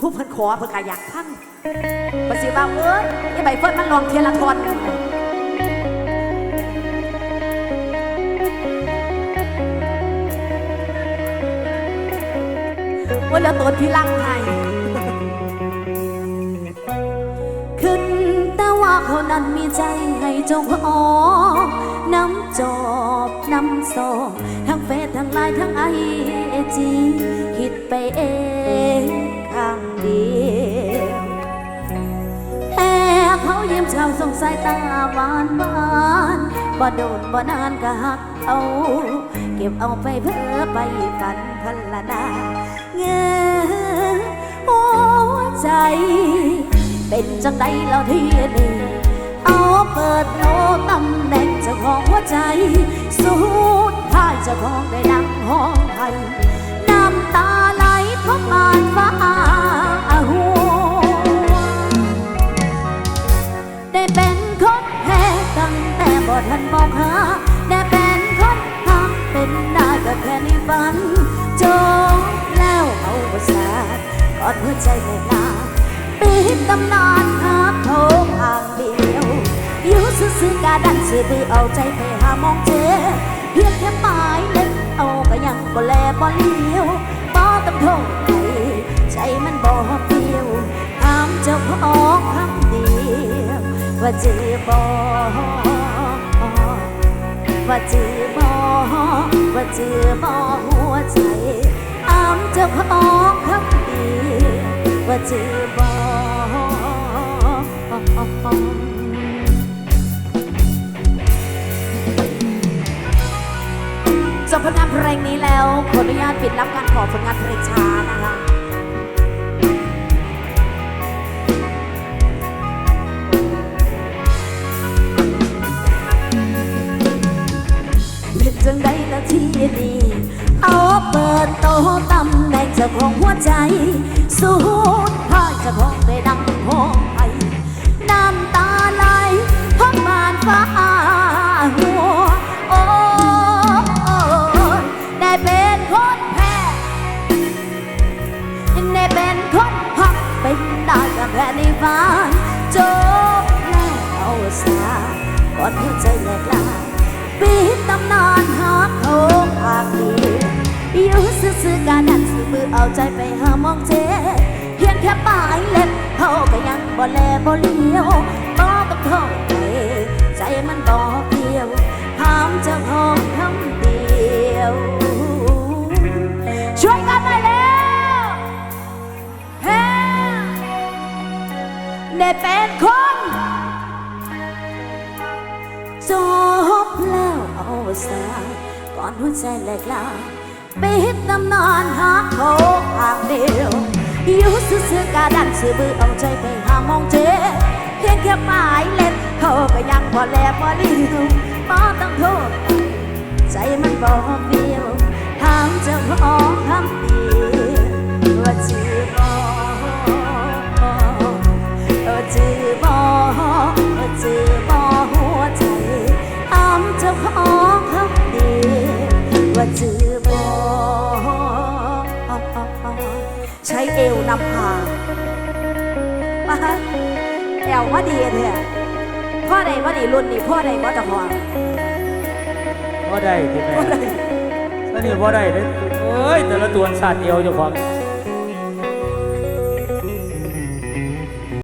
ผู้เพิ่นขอเพิ่นก็อยากพังบ่สิว่าเอ้ยไอ้ใบเฟิร์นมันลองเทียละทอนหนึ่งน่ะว่าแล้วตัวที่รักให้ขึ้นแต่ว่าเขานั้นมีใจให้จ้าของน้ำจอบน้ำซองทั้งเฟซทั้งไลน์ทั้งไอจี สายตาหวานหวานบ่โดนบ่นานก็หักเอา เก็บเอาไปเพื่อไปฝันพันละนาเงอหัวใจ เป็นจังใดเราที่นี่เอาเปิดโลตำแหน่งเจ้าของหัวใจ ใจไม่ลาปิดตำนานหาโทงทางเดียวอยู่ซื่อกาดันสือบือเอาใจไปหามองเจอเพียงแค่หมายเล็กเอาก็ยังบ่แลบ่เลี้ยวบ่ต้องโทษใครใจมันบ่เปรี้ยวถามเจ้าของคำเดียวว่าจือบอว่าจือบอว่าจือบอหัวใจอามเจ้าของคำ ว่าจือบอจบผลงานเพลงนี้แล้วขออนุญาตปิดรับการขอผลงานเพลงช้านะคะ เจ้าของหัวใจ สู้พายเจ้าของ ใจไปหามองเจเพียงแค่ปลายเล็บเขาก็ยังบ่แลบ่เลี้ยวบ่ต้องโทษใครใจมันบ่เพียวถามจ้าของคำเดียวช่วยกันหน่อยเร็วเฮ้ได้เป็นคนจบแล้วเอาสาก่อนหัวใจแหลกลา ปิดตำนานหาเขาทางเดียวอยู่ซื่อๆกาดันสื่อบือเอาใจไปหามองเจเพียงแค่หมายเล็บเขาก็ยังพอแลพอลี้วบ่ต้องโทษ ใจมันบอกเดียวถามเจ้าของคำเดียวว่าจือบอว่าจือบอว่าจือบอหัวใจถามเจ้าของคำเดียวว่าจื เอวนำพามาแอวว่าดีเถอะพ่อใดว่าดีรุ่นนี้พ่อใดว่าจะพอบ่ได้ที่แม่สนิทบ่ได้เด้อเอ้ยแต่ละตัวสัตว์เดียวเจ้าของ